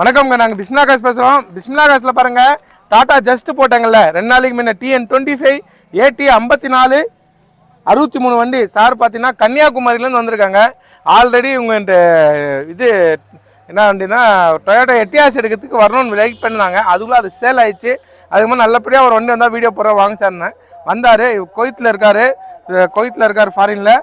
வணக்கம்ங்க நாங்கள் பிஸ்மிலா காசு பேசுகிறோம் பிஸ்மிலா காசில் பாருங்கள் டாடா ஜஸ்ட் போட்டாங்கல்ல. ரெண்டு நாளைக்கு முன்ன டிஎன் டுவெண்ட்டி ஃபைவ் ஏடி ஐம்பத்தி நாலு அறுபத்தி மூணு வண்டி. சார் பார்த்தீங்கன்னா கன்னியாகுமரியிலேருந்து வந்திருக்காங்க. ஆல்ரெடி இவங்க இது என்ன வண்டினா டொயோட்டா எட்டியாஸ் எடுக்கிறதுக்கு வரணும்னு வெயிட் பண்ணாங்க அதுக்குள்ளே அது சேல் ஆயிடுச்சு. அதுக்கு நல்லபடியாக ஒரு வண்டி வந்தால் வீடியோ போடுற வாங்க சார்னேன் வந்தார். கொய்த்தில் இருக்கார். கொய்த்தில் இருக்கார் ஃபாரினில்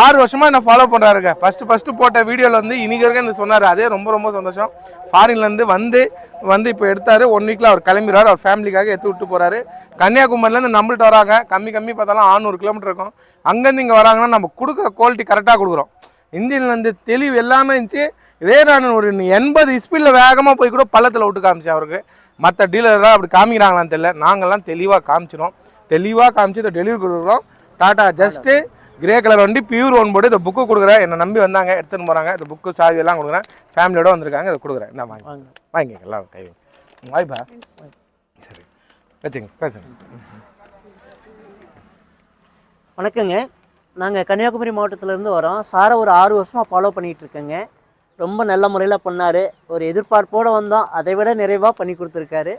ஆறு வருஷமா என்ன ஃபாலோ பண்ணுறாருங்க ஃபஸ்ட்டு ஃபஸ்ட்டு போட்ட வீடியோவில் வந்து இன்னைக்கு வரைக்கும் எனக்கு சொன்னார்? அதே ரொம்ப ரொம்ப சந்தோஷம். ஃபாரின்லேருந்து வந்து வந்து இப்போ எடுத்தார். ஒன் வீக்கில் அவர் கிளம்பிடுவார் அவர் ஃபேமிலிக்காக எடுத்து விட்டு போகிறாரு கன்னியாகுமரிலேருந்து நம்மள்ட்ட வராங்க. கம்மி கம்மி பார்த்தாலும் 600 கிலோமீட்டர் இருக்கும். அங்கேருந்து இங்கே வராங்கன்னா நம்ம கொடுக்குற குவாலிட்டி கரெக்டாக கொடுக்குறோம். இந்தியன்லேருந்து தெளிவு எல்லாமே இருந்துச்சு. இதே நான் ஒரு எண்பது ஸ்பீடில் வேகமாக போய் கூட பள்ளத்தில் விட்டு காமிச்சேன் அவருக்கு. மற்ற டீலராக அப்படி காமிக்கிறாங்களான்னு தெரியல. நாங்கள்லாம் தெளிவாக காமிச்சிடும் தெளிவாக காமிச்சு இதை டெலிவரி கொடுக்குறோம். டாட்டா ஜஸ்ட்டு கிரே கலர் வண்டி பியூர் ஒன் போர்டு இந்த புக்கு கொடுக்குறேன். என்னை நம்பி வந்தாங்க எடுத்துன்னு போகிறாங்க இந்த புக்கு சாவி எல்லாம் கொடுக்குறேன். ஃபேமிலியோட வந்திருக்காங்க இதை கொடுக்குறேன். என்ன வாங்கி. வாங்கிக்க எல்லாம் கை வாய்ப்பா சரி. வச்சுங்க பேசுங்க. வணக்கங்க. நாங்கள் கன்னியாகுமரி மாவட்டத்திலேருந்து வரோம். சாரை ஒரு ஆறு வருஷமாக ஃபாலோ பண்ணிகிட்டு இருக்கேங்க ரொம்ப நல்ல முறையில் பண்ணார். ஒரு எதிர்பார்ப்போடு வந்தோம். அதை விட நிறைவாக பண்ணி கொடுத்துருக்காரு.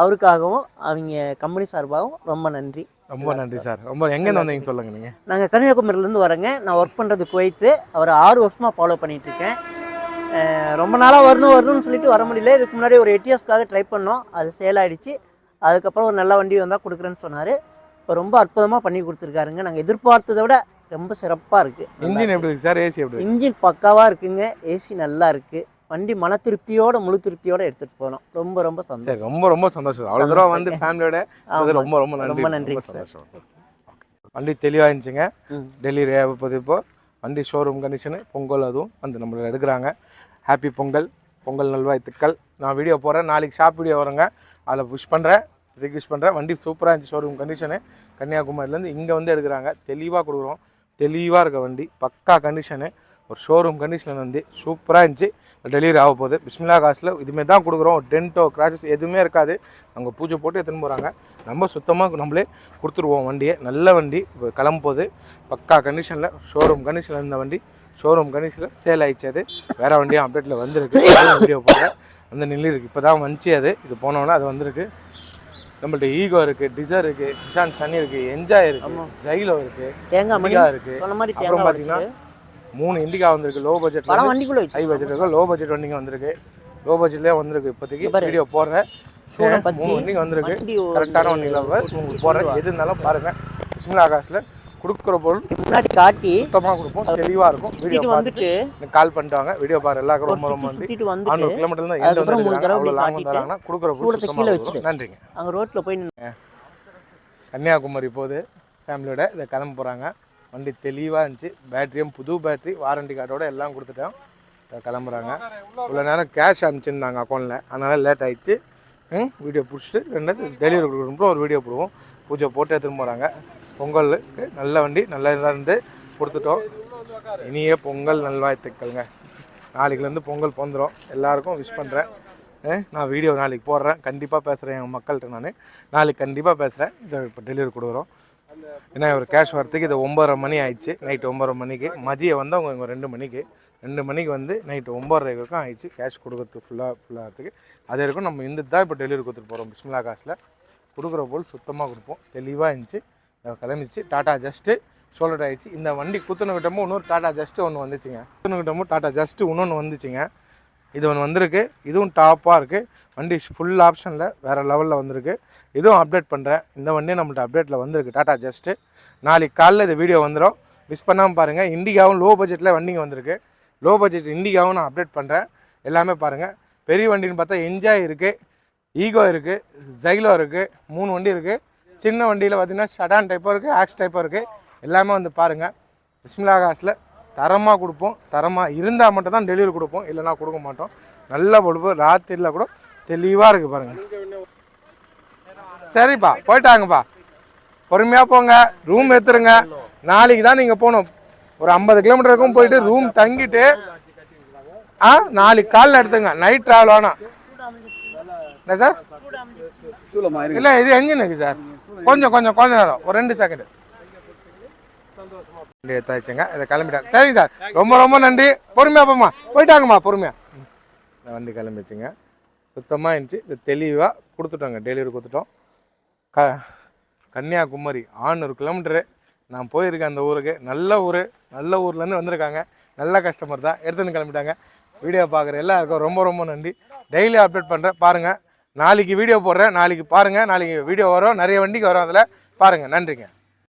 அவருக்காகவும் அவங்க கம்பெனி சார்பாகவும் ரொம்ப நன்றி. ரொம்ப நன்றி சார். ரொம்ப எங்கேருந்து வந்தீங்க சொல்லுங்க நீங்கள் நாங்கள் கன்னியாகுமரியிலேருந்து வரேங்க. நான் ஒர்க் பண்ணுறது குவைத்து. அவர் ஆறு வருஷமாக ஃபாலோ பண்ணிகிட்டு இருக்கேன் ரொம்ப நாளாக வரணும் வரணும்னு சொல்லிட்டு வர முடியல. இதுக்கு முன்னாடி ஒரு எயிட் இயர்ஸ்க்காக ட்ரை பண்ணோம். அது சேல் ஆயிடுச்சு. அதுக்கப்புறம் ஒரு நல்ல வண்டி வந்தால் கொடுக்குறேன்னு சொன்னார். இப்போ ரொம்ப அற்புதமாக பண்ணி கொடுத்துருக்காருங்க. நாங்கள் எதிர்பார்த்ததை விட ரொம்ப சிறப்பாக இருக்குது இன்ஜின் எப்படி இருக்கு சார்? ஏசி எப்படி இன்ஜின் பக்காவாக இருக்குங்க. ஏசி நல்லா இருக்குது வண்டி மன திருப்தியோட முழு திருப்தியோட எடுத்துகிட்டு போனோம். ரொம்ப ரொம்ப சந்தோஷம். ரொம்ப ரொம்ப சந்தோஷம். அவ்வளோ தூரம் வந்து ஃபேமிலியோட ரொம்ப ரொம்ப நன்றி. ரொம்ப சார். சந்தோஷம் வண்டி தெளிவாக இருந்துச்சுங்க ஆகப்போது இப்போ வண்டி ஷோரூம் கண்டிஷனு பொங்கல் அதுவும் வந்து நம்மள எடுக்கிறாங்க. ஹாப்பி பொங்கல் பொங்கல் நல்வாழ்த்துக்கள். நான் வீடியோ போடுறேன். நாளைக்கு ஷாப் வீடியோ வருங்க. அதில் புஷ் பண்ணுறேன் ரிக்வெஸ்ட் பண்ணுறேன் வண்டி சூப்பராக இருந்துச்சு ஷோரூம் கண்டிஷனு கன்னியாகுமரியிலேருந்து இங்கே வந்து எடுக்கிறாங்க. தெளிவாக கொடுக்குறோம். தெளிவாக இருக்க வண்டி பக்கா கண்டிஷனு ஒரு ஷோரூம் கண்டிஷனில் வந்து சூப்பராக இருந்துச்சு. டெலிவரி ஆக போகுது பிஸ்மிலா காசில் இதுமாரி தான் கொடுக்குறோம் டென்ட்டோ கிராச்சஸ் எதுவுமே இருக்காது. அவங்க பூஜை போட்டு எடுத்துன்னு போகிறாங்க நம்ம சுத்தமாக நம்மளே கொடுத்துருவோம் வண்டியை. நல்ல வண்டி. இப்போ கிளம்ப போகுது பக்கா கண்டிஷனில் ஷோரூம் கண்டிஷனில் இருந்த வண்டி ஷோரூம் கண்டிஷனில் சேல் ஆயிடுச்சு அது. வேறு வண்டியும் அப்டேட்டில் வந்திருக்கு. வீடியோ போடுறேன் அந்த நில்லு இருக்குது இப்போ தான் வந்துச்சு அது. இது போனோன்னே அது வந்திருக்கு. நம்மள்ட்ட ஈகோ இருக்குது டிசர் இருக்குது நிஷான் சனி இருக்குது என்ஜாய் இருக்குது ஜைலோ இருக்குது தேங்காய் மாதிரி அப்புறம் பார்த்தீங்கன்னா மூணு இண்டிகா வந்திருக்கு. லோ பட்ஜெட் வண்டிக்குள்ளே ஹை பட்ஜெட் இருக்கும் லோ பட்ஜெட் வண்டிங்க வந்திருக்கு. லோ பட்ஜெட்லேயே வந்திருக்கு. இப்போதைக்கு. வீடியோ போடுறேன். மூணு வண்டிங்க வந்திருக்கு. கரெக்டான வண்டியில் உங்களுக்கு போடுறேன். எது இருந்தாலும் பாருங்கள் பிஸ்மிலா ஆகாஷில் கொடுக்குற பொருள் முன்னாடி காட்டி சுத்தமாக கொடுப்போம். தெளிவாக இருக்கும். வீடியோ வந்துட்டு கால் பண்ணிட்டாங்க. வீடியோ பாரு. ஒரு ரொம்ப ரொம்ப வந்துட்டு ஆனூறு கிலோமீட்டர் தான் எந்த வந்து அவ்வளோ லாங் வந்தாங்கன்னா கொடுக்குற பொருள் சுத்தமாக. வச்சுட்டு. நன்றிங்க. அங்கே ரோட்டில் போய் கன்னியாகுமரி போகுது. ஃபேமிலியோட இதை கிளம்ப போகிறாங்க வண்டி தெளிவாக இருந்துச்சு. பேட்டரியும் புது பேட்டரி வாரண்டி கார்டோட எல்லாம் கொடுத்துட்டோம். கிளம்புறாங்க. இவ்வளோ நேரம் கேஷ் அனுப்பிச்சிருந்தாங்க அக்கௌண்ட்டில் அதனால் லேட் ஆகிடுச்சு ம் வீடியோ பிடிச்சிட்டு ரெண்டாவது டெலிவரி கொடுக்குறோம் ஒரு வீடியோ போடுவோம். பூஜை போட்டு எடுத்துன்னு போகிறாங்க பொங்கலுக்கு நல்ல வண்டி நல்ல இதாக இருந்து கொடுத்துட்டோம். இனிய பொங்கல் நல்வாழ்த்துக்கள்ங்க. நாளைக்குலேருந்து பொங்கல் பொந்துடும் எல்லாருக்கும் விஷ் பண்ணுறேன் நான் வீடியோ நாளைக்கு போடுறேன். கண்டிப்பாக பேசுகிறேன் என் மக்கள்கிட்ட நான். நாளைக்கு கண்டிப்பாக பேசுகிறேன் இதை இப்போ டெலிவரி கொடுக்குறோம். ஏன்னா இவர் கேஷ் வரத்துக்கு இது ஒம்பதரை மணி ஆயிடுச்சு. நைட்டு ஒம்பதரை மணிக்கு. மதியம் வந்து அவங்க இவங்க ரெண்டு மணிக்கு. ரெண்டு மணிக்கு வந்து நைட்டு ஒம்பதரை வரைக்கும் ஆயிடுச்சு கேஷ் கொடுக்கறது ஃபுல்லாக ஃபுல்லாகிறதுக்கு அதே வரைக்கும் நம்ம இந்த தான் இப்போ டெலிவரி கொடுத்துட்டு போகிறோம் பிஸ்மிலா காசில். கொடுக்குற போல் சுத்தமாக கொடுப்போம். தெளிவாக இருந்துச்சு. கிளம்பிச்சு டாட்டா ஜஸ்ட்டு சோல்டர் ஆயிடுச்சு. இந்த வண்டி குத்துன விட்டமும் இன்னொரு டாட்டா ஜஸ்ட்டு ஒன்று வந்துச்சுங்க. குத்துன விட்டமும் டாட்டா ஜஸ்ட்டு இன்னொன்று வந்துச்சுங்க. இது ஒன்று வந்திருக்கு. இதுவும் டாப்பாக இருக்குது வண்டி ஃபுல் ஆப்ஷனில் வேறு லெவலில் வந்திருக்கு. இதுவும் அப்டேட் பண்ணுறேன் இந்த வண்டி நம்மள்ட்ட அப்டேட்டில் வந்திருக்கு. டாட்டா ஜஸ்ட்டு நாளைக்கு காலையில் இது வீடியோ வந்துடும் மிஸ் பண்ணாமல் பாருங்கள் இண்டிகாவும் லோ பட்ஜெட்டில் வண்டிங்க வந்திருக்கு. லோ பட்ஜெட் இண்டிகாவும் நான் அப்டேட் பண்ணுறேன் எல்லாமே பாருங்கள் பெரிய வண்டின்னு பார்த்தா என்ஜாய் இருக்குது ஈகோ இருக்குது ஜைலோ இருக்குது மூணு வண்டி இருக்குது சின்ன வண்டியில் பார்த்திங்கன்னா ஷடான் டைப்பாக இருக்குது ஆக்ஸ் டைப்பாக இருக்குது எல்லாமே வந்து பாருங்கள் பிஸ்மிலா காசில் தரமாக கொடுப்போம். தரமாக இருந்தால் மட்டும் தான் டெலிவரி கொடுப்போம். இல்லைன்னா கொடுக்க மாட்டோம். நல்லா கொடுப்போம் ராத்திரியில் கூட தெளிவாக இருக்குது பாருங்கள் சரிப்பா போயிட்டாங்கப்பா. பொறுமையாக போங்க. ரூம் எடுத்துருங்க. நாளைக்கு தான் நீங்கள் போகணும். ஒரு ஐம்பது கிலோமீட்டர் வரைக்கும் போயிட்டு ரூம் தங்கிட்டு ஆ நாளைக்கு காலைல எடுத்துங்க. நைட் ட்ராவல் வேணாம் என்ன சார் இல்லை இது என்ஜின் இருக்கு சார் கொஞ்சம் கொஞ்சம் கொஞ்ச நேரம். ஒரு ரெண்டு செகண்ட் எடுத்தாச்சுங்க. இதை கிளம்பிட்டாங்க சரிங்க சார். ரொம்ப ரொம்ப நன்றி. பொறுமையா போம்மா. போயிட்டாங்கம்மா பொறுமையா. இந்த வண்டி கிளம்பிச்சுங்க. சுத்தமாக இருந்துச்சு. இது தெளிவாக கொடுத்துட்டோங்க. டெலிவரி கொடுத்துட்டோம். க கன்னியாகுமரி ஆறுநூறு கிலோமீட்டரு. நான் போயிருக்கேன் அந்த ஊருக்கு. நல்ல ஊர். நல்ல ஊர்லேருந்து வந்திருக்காங்க. நல்ல கஸ்டமர் தான். எடுத்துன்னு கிளம்பிட்டாங்க. வீடியோ பார்க்குற எல்லாருக்கும் ரொம்ப ரொம்ப நன்றி. டெய்லி அப்டேட் பண்ணுறேன் பாருங்கள் நாளைக்கு வீடியோ போடுறேன். நாளைக்கு பாருங்கள் நாளைக்கு வீடியோ வரும். நிறைய வண்டிக்கு வரும். அதில் பாருங்கள் நன்றிங்க.